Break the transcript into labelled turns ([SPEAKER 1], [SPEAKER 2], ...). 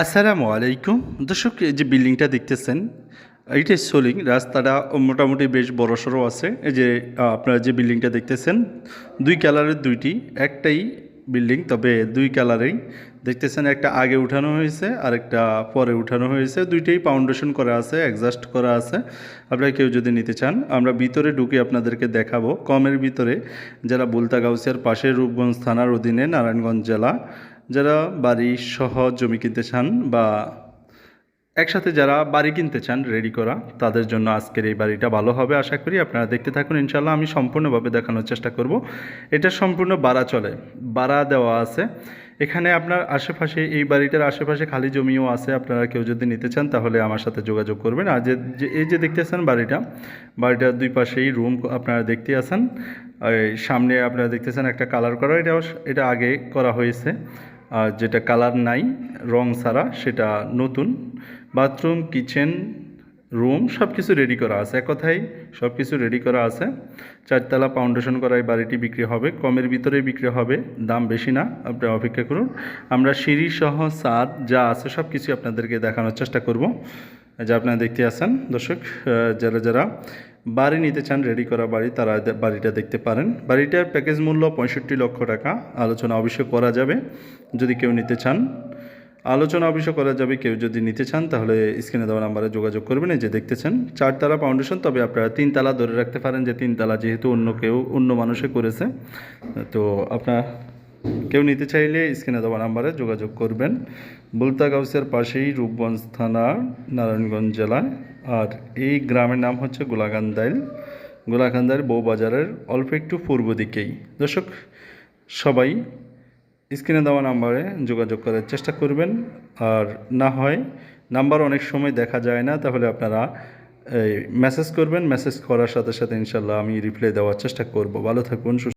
[SPEAKER 1] আসসালামু আলাইকুম। দর্শক, এই যে বিল্ডিংটা দেখতেছেন এইটাই সোলিং রাস্তাটা মোটামুটি বেশ বড়সড় আছে। এই যে আপনারা যে বিল্ডিংটা দেখতেছেন, দুই কালারের দুইটি, একটাই বিল্ডিং, তবে দুই কালারেই। দেখতেছেন একটা আগে উঠানো হয়েছে আর একটা পরে উঠানো হয়েছে। দুইটাই ফাউন্ডেশন করা আছে অ্যাডজাস্ট করা আছে। আপনারা কেউ যদি নিতে চান, আমরা ভিতরে ঢুকে আপনাদেরকে দেখাবো। কমের ভিতরে যারা বুলতা গাউসিয়ার পাশে রূপগঞ্জ থানার অধীনে নারায়ণগঞ্জ জেলা যারা বাড়ি সহ জমি কিনতে চান বা একসাথে যারা বাড়ি কিনতে চান রেডি করা, তাদের জন্য আজকের এই বাড়িটা ভালো হবে। আশা করি আপনারা দেখতে থাকুন। ইনশাল্লাহ আমি সম্পূর্ণভাবে দেখানোর চেষ্টা করব। এটা সম্পূর্ণ বাড়া চলে। বাড়া দেওয়া আছে। এখানে আপনার আশেপাশে, এই বাড়িটার আশেপাশে খালি জমিও আছে। আপনারা কেউ যদি নিতে চান, তাহলে আমার সাথে যোগাযোগ করবেন। আর যে এই যে দেখতেছেন বাড়িটা বাড়িটার দুই পাশেই রুম আপনারা দেখতে এই সামনে আপনারা দেখতেছেন একটা কালার করা। এটাও এটা আগে করা হয়েছে। যেটা কালার নাই, রং ছাড়া সেটা নতুন। বাথরুম কিচেন রুম সব কিছু রেডি করা আছে। এক কথাই সব কিছু রেডি করা আছে। চারতলা ফাউন্ডেশন করা এই বাড়িটি বিক্রি হবে। কমের ভিতরে বিক্রি হবে। দাম বেশি না, আপনি অপেক্ষা করুন। আমরা সিঁড়ি সহ সাদ যা আছে সব কিছু আপনাদেরকে দেখানোর চেষ্টা করব। যে আপনারা দেখতে আছেন, দর্শক যারা যারা বাড়ি নিতে চান রেডি করা বাড়ি, তারা বাড়িটা দেখতে পারেন। বাড়িটার প্যাকেজ মূল্য পঁয়ষট্টি লক্ষ টাকা। আলোচনা অবশ্যই করা যাবে যদি কেউ নিতে চান। আলোচনা অবশ্যই করা যাবে, কেউ যদি নিতে চান, তাহলে স্ক্রিনে দেওয়া নাম্বারে যোগাযোগ করবেন, এই যে দেখতেছেন। চারতলা ফাউন্ডেশন তবে আপনারা তিনতলা ধরে রাখতে পারেন যে তিনতলা যেহেতু অন্য কেউ, অন্য মানুষে করেছে। তো আপনার কেউ নিতে চাইলে স্ক্রিনে দেওয়া নাম্বারে যোগাযোগ করবেন। বুলতা গাউসের পাশেই রূপগঞ্জ থানা, নারায়ণগঞ্জ জেলায়। আর এই গ্রামের নাম হচ্ছে গোলাকান্দাইল গোলাকান্দাইল বউবাজারের অল্প একটু পূর্ব দিকেই। দর্শক, সবাই স্ক্রিনে দেওয়া নাম্বারে যোগাযোগ করার চেষ্টা করবেন। আর না হয় নাম্বার অনেক সময় দেখা যায় না, তাহলে আপনারা এই মেসেজ করবেন। মেসেজ করার সাথে সাথে ইনশাল্লাহ আমি রিপ্লাই দেওয়ার চেষ্টা করব। ভালো থাকুন